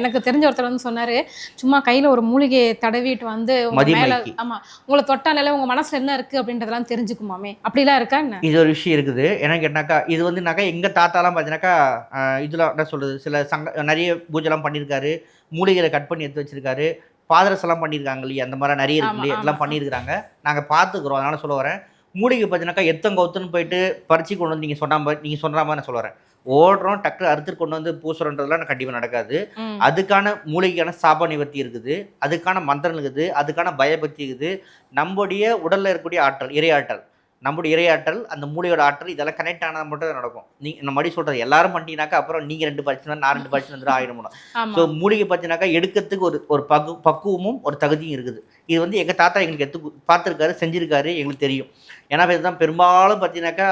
எனக்கு தெரிஞ்ச ஒருத்தர் வந்து சொன்னாரு சும்மா கையில ஒரு மூலிகையை தடவிட்டு வந்து உங்க மேல. ஆமா உங்களை தொட்டாலே உங்க மனசுல என்ன இருக்கு அப்படின்றதெல்லாம் தெரிஞ்சுக்குமாமே. அப்படிலாம் இருக்கா என்ன? இது ஒரு விஷயம் இருக்குது. என்னன்னு கேட்டாக்கா இது வந்துனாக்கா எங்க தாத்தாலாம் பார்த்தீங்கன்னாக்கா இதுல என்ன சொல்றது சில சங்க நிறைய பூஜைலாம் பண்ணியிருக்காரு. மூலிகைகளை கட் பண்ணி எடுத்து வச்சிருக்காரு. பாதரஸ் எல்லாம் பண்ணியிருக்காங்க இல்லையா? அந்த மாதிரி நிறைய இருக்கு இல்லையா. எல்லாம் பண்ணியிருக்காங்க நாங்க பார்த்துக்குறோம் அதனால சொல்ல வரேன். மூலிகை பார்த்தீங்கன்னாக்கா எத்தங்க ஒத்துன்னு போயிட்டு பறிச்சு கொண்டு வந்து நீங்க சொன்ன மாதிரி நீங்க சொல்ற மாதிரி நான் சொல்ல வரேன். ஓடுறோம் டக்கு அறுத்துட்டு கொண்டு வந்து பூசுறன்றதுலாம் கண்டிப்பா நடக்காது. அதுக்கான மூலிகைக்கான சாப நிவர்த்தி இருக்குது. அதுக்கான மந்திரம் இருக்குது. அதுக்கான பயபக்தி இருக்குது. நம்முடைய உடல்ல இருக்கக்கூடிய ஆற்றல் இறையாற்றல் நம்முடைய இறையாற்றல் அந்த மூளையோட ஆற்றல் இதெல்லாம் கனெக்ட் ஆனால் மட்டும் தான் நடக்கும். நீ இந்த மாதிரி சொல்றது எல்லாரும் பண்ணிட்டீங்கன்னாக்கா அப்புறம் நீங்க ரெண்டு பரிசு நான் ரெண்டு பரிசு வந்து ஆயிடும் ஆமா. ஸோ மூலிகை பார்த்தீங்கன்னாக்கா எடுக்கிறதுக்கு ஒரு ஒரு பகு பக்குவமும் ஒரு தகுதியும் இருக்குது. இது வந்து எங்கள் தாத்தா எங்களுக்கு எடுத்து பார்த்துருக்காரு செஞ்சிருக்காரு எங்களுக்கு தெரியும். ஏன்னா இதுதான் பெரும்பாலும் பார்த்தீங்கன்னாக்கா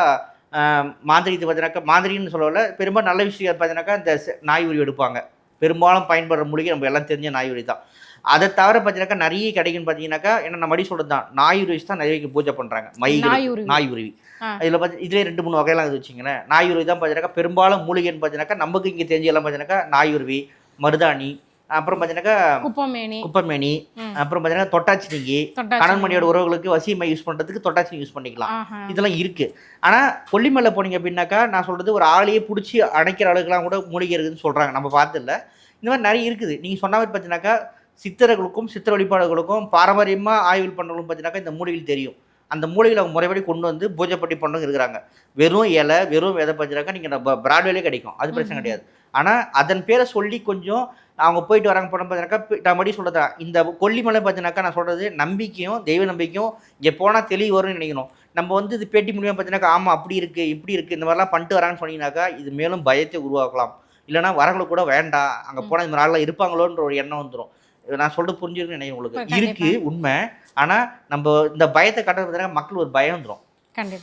ஆஹ், மாந்திரிகத்தை பார்த்தீங்கன்னாக்கா மாந்திரின்னு சொல்லல பெரும்பாலும் நல்ல விஷயம் பார்த்தீங்கன்னாக்கா இந்த நாய் உரி எடுப்பாங்க. பெரும்பாலும் பயன்படுற மூலிகை நம்ம எல்லாம் தெரிஞ்ச நாய் உரி தான். அதை தவிர பார்த்தீங்கன்னாக்கா நிறைய கிடைக்குன்னு பார்த்தீங்கன்னாக்கா என்ன நம்ம மடி சொல்கிறது தான் நாய் உரி வச்சு தான் நிறைய பூஜை பண்ணுறாங்க மை நாய் உருவி. இதில் பார்த்து இதுலேயே ரெண்டு மூணு வகையெல்லாம் இது வச்சுங்களேன் நாய் உருவி தான் பார்த்தீங்கன்னாக்கா பெரும்பாலும் மூலிகைன்னு பார்த்தீங்கன்னாக்கா நமக்கு இங்கே தெரிஞ்ச எல்லாம் பார்த்தீங்கன்னாக்கா நாய் உருவி மருதாணி அப்புறம் பார்த்தீங்கன்னாக்கா குப்பமேனி. குப்பமேனி. அப்புறம் பார்த்தீங்கன்னா தொட்டாச்சினிங்கி தொட்டாச்சி. கணவன்மணியோட உறவுகளுக்கு வசியமை யூஸ் பண்ணுறதுக்கு தொட்டாச்சினி யூஸ் பண்ணிக்கலாம். இதெல்லாம் இருக்கு. ஆனால் கொல்லிமலை போனீங்க அப்படின்னாக்கா நான் சொல்றது ஒரு ஆளையே பிடிச்சி அணைக்கிற அளவுக்குலாம் கூட மூலிகை இருக்குதுன்னு சொல்றாங்க. நம்ம பார்த்து இல்ல இந்த மாதிரி நிறைய இருக்குது. நீங்க சொன்ன மாதிரி பார்த்தீங்கன்னாக்கா சித்தர்களுக்கும் சித்திர வழிபாடுகளுக்கும் பாரம்பரியமாக ஆய்வு பண்ணுறவங்களும் பார்த்தீங்கன்னாக்கா இந்த மூலிகைகள் தெரியும். அந்த மூலிகைகளை அவங்க முறைப்படி கொண்டு வந்து பூஜை பட்டி பண்ணவங்க இருக்கிறாங்க. வெறும் இலை வெறும் விதை பார்த்தீங்கன்னாக்கா நீங்கள் பிராட்வேலே கிடைக்கும். அது பிரச்சனை. கிடையாது. ஆனால் அதன் பேரை சொல்லி கொஞ்சம் அவங்க போயிட்டு வராங்க போன பார்த்தீங்கன்னாக்கா நான் மறுபடியும் சொல்கிறதா இந்த கொல்லிமலை பார்த்தீங்கன்னாக்கா நான் சொல்கிறது நம்பிக்கையும் தெய்வ நம்பிக்கையும் இங்கே போனால் தெளிவு வரும்னு நினைக்கணும். நம்ம வந்து இது பேட்டி மூலியமாக பார்த்தீங்கன்னாக்கா ஆமாம் அப்படி இருக்குது இப்படி இருக்குது இந்த மாதிரிலாம் பண்ணிட்டு வராங்கன்னு சொன்னீங்கன்னாக்கா இது மேலும் பயத்தை உருவாக்கலாம். இல்லைன்னா வரவங்களை கூட வேண்டாம். அங்கே. போனால் இந்த ஆள்லாம் இருப்பாங்களோன்ற ஒரு எண்ணம் வந்துடும் நான் சொல்றது புரிஞ்சிருக்குன்னு நினைக்கிறேன் உங்களுக்கு. கண்டிப்பா. இருக்கு உண்மை ஆனால் நம்ம இந்த பயத்தை கட்டுறது மக்கள் ஒரு பயம் வந்துடும் கண்டிப்பா.